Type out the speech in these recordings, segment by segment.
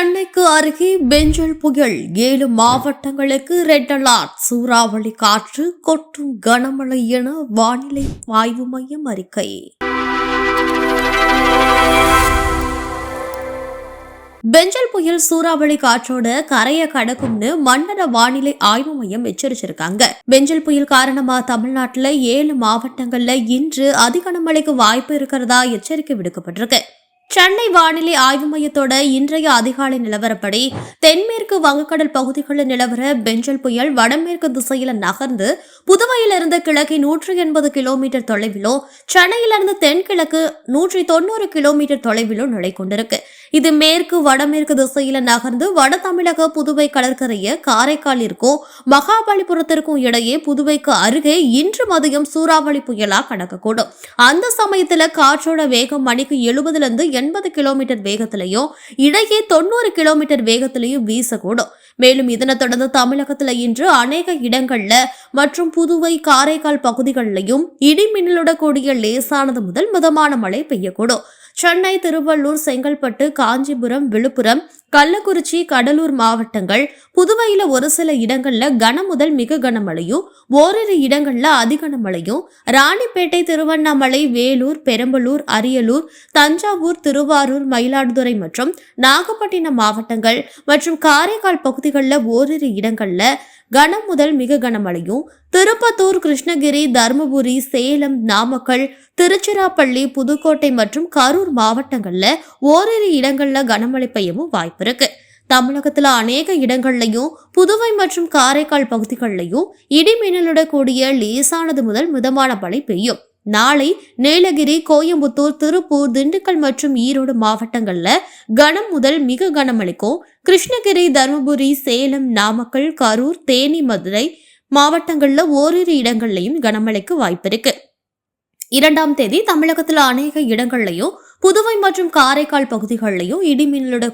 சென்னைக்கு அருகே பெஞ்சல் புயல். ஏழு மாவட்டங்களுக்கு ரெட் அலர்ட் சூறாவளி காற்று கொட்டும் கனமழை என வானிலை ஆய்வு மையம் அறிக்கை. பெஞ்சல் புயல் சூறாவளி காற்றோட கரையை கடக்கும்னு மண்டல வானிலை ஆய்வு மையம் எச்சரிச்சிருக்காங்க. பெஞ்சல் புயல் காரணமா தமிழ்நாட்டில் ஏழு மாவட்டங்கள்ல இன்று அதிக மழைக்கு வாய்ப்பு இருக்கிறதா எச்சரிக்கை விடுக்கப்பட்டிருக்கு. சென்னை வானிலை ஆய்வு மையத்தோட இன்றைய அதிகாலை நிலவரப்படி தென்மேற்கு வங்கக்கடல் பகுதிகளில் நிலவர பெஞ்சல் புயல் வடமேற்கு திசையில நகர்ந்து புதுவையிலிருந்து கிழக்கே நூற்றி எண்பது கிலோமீட்டர் தொலைவிலோ சென்னையிலிருந்து தென்கிழக்கு நூற்றி தொண்ணூறு கிலோமீட்டர் தொலைவிலோ நிலை கொண்டிருக்கு இது மேற்கு வடமேற்கு திசையில நகர்ந்து வட தமிழக புதுவை கடற்கரைய காரைக்காலிற்கும் மகாபலிபுரத்திற்கும் இடையே புதுவைக்கு அருகே இன்று மதியம் சூறாவளி புயலா கடக்கக்கூடும் அந்த சமயத்துல காற்றோட வேகம் மணிக்கு எழுபதுல இருந்து எண்பது கிலோமீட்டர் வேகத்திலையும் இடையே தொண்ணூறு கிலோமீட்டர் வேகத்திலையும் வீசக்கூடும். மேலும் இதனைத் தொடர்ந்து தமிழகத்துல இன்று அநேக இடங்கள்ல மற்றும் புதுவை காரைக்கால் பகுதிகளிலையும் இடி மின்னலுடன் கூடிய லேசானது முதல் மிதமான மழை பெய்யக்கூடும். சென்னை திருவள்ளூர் செங்கல்பட்டு காஞ்சிபுரம் விழுப்புரம் கள்ளக்குறிச்சி கடலூர் மாவட்டங்கள். புதுவையில ஒரு சில இடங்கள்ல கன முதல் மிக கனமழையும் ஓரிரு இடங்கள்ல அதிகனமழையும் ராணிப்பேட்டை திருவண்ணாமலை வேலூர் பெரம்பலூர் அரியலூர் தஞ்சாவூர் திருவாரூர் மயிலாடுதுறை மற்றும் நாகப்பட்டினம் மாவட்டங்கள் மற்றும் காரைக்கால் பகுதிகளில் ஓரிரு இடங்கள்ல கனம் முதல் மிக கனமழையும் திருப்பத்தூர் கிருஷ்ணகிரி தருமபுரி சேலம் நாமக்கல் திருச்சிராப்பள்ளி புதுக்கோட்டை மற்றும் கரூர் மாவட்டங்கள்ல ஓரிரு இடங்கள்ல கனமழை பெய்யவும் வாய்ப்பு இருக்கு. தமிழகத்துல அநேக இடங்கள்லையும் புதுவை மற்றும் காரைக்கால் பகுதிகளிலையும் இடிமின்னலுடன் கூடிய லேசானது முதல் மிதமான மழை பெய்யும். நாளை நீலகிரி கோயம்புத்தூர் திருப்பூர் திண்டுக்கல் மற்றும் ஈரோடு மாவட்டங்களில் கனம் முதல் மிக கனமழைக்கும் கிருஷ்ணகிரி தருமபுரி சேலம் நாமக்கல் கரூர் தேனி மதுரை மாவட்டங்களில் ஓரிரு இடங்கள்லையும் கனமழைக்கு வாய்ப்பு இருக்கு இரண்டாம் தேதி தமிழகத்தில் அநேக இடங்கள்லையும் புதுவை மற்றும் காரைக்கால் பகுதிகளிலும் இடி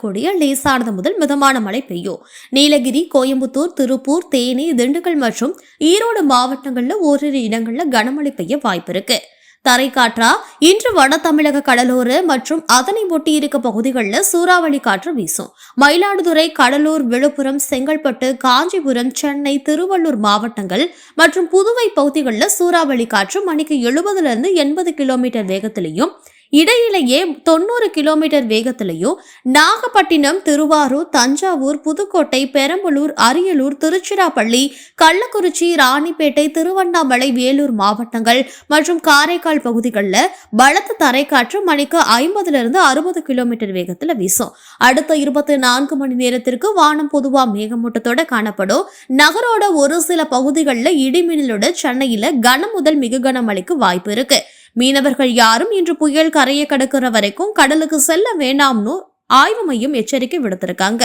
கூடிய லேசானது முதல் மிதமான மழை பெய்யும். நீலகிரி கோயம்புத்தூர் திருப்பூர் தேனி திண்டுக்கல் மற்றும் ஈரோடு மாவட்டங்களில் ஓரிரு இடங்களில் கனமழை பெய்ய வாய்ப்பு இருக்கு. தரைக்காற்றா இன்று வட தமிழக கடலோர மற்றும் அதனை ஒட்டி இருக்க பகுதிகளில் சூறாவளி காற்று வீசும். மயிலாடுதுறை கடலூர் விழுப்புரம் செங்கல்பட்டு காஞ்சிபுரம் சென்னை திருவள்ளூர் மாவட்டங்கள் மற்றும் புதுவை பகுதிகளில் சூறாவளி காற்று மணிக்கு எழுபதுல இருந்து எண்பது கிலோமீட்டர் வேகத்திலையும் இடையிலேயே தொண்ணூறு கிலோமீட்டர் வேகத்திலையும் நாகப்பட்டினம் திருவாரூர் தஞ்சாவூர் புதுக்கோட்டை பெரம்பலூர் அரியலூர் திருச்சிராப்பள்ளி கள்ளக்குறிச்சி ராணிப்பேட்டை திருவண்ணாமலை வேலூர் மாவட்டங்கள் மற்றும் காரைக்கால் பகுதிகளில் பலத்த தரைக்காற்று மணிக்கு ஐம்பதுலேருந்து அறுபது கிலோமீட்டர் வேகத்தில் வீசும். அடுத்த இருபத்தி நான்கு மணி நேரத்திற்கு வானம் பொதுவாக மேகமூட்டத்தோட காணப்படும். நகரோட ஒரு சில பகுதிகளில் இடிமின்னலோட சென்னையில் கன முதல் மிக கனமழைக்கு வாய்ப்பு இருக்குது மீனவர்கள் யாரும் இன்று புயல் கரையை கடக்கிற வரைக்கும் கடலுக்கு செல்ல வேண்டாம்னு ஆய்வு மையம் எச்சரிக்கை விடுத்திருக்காங்க.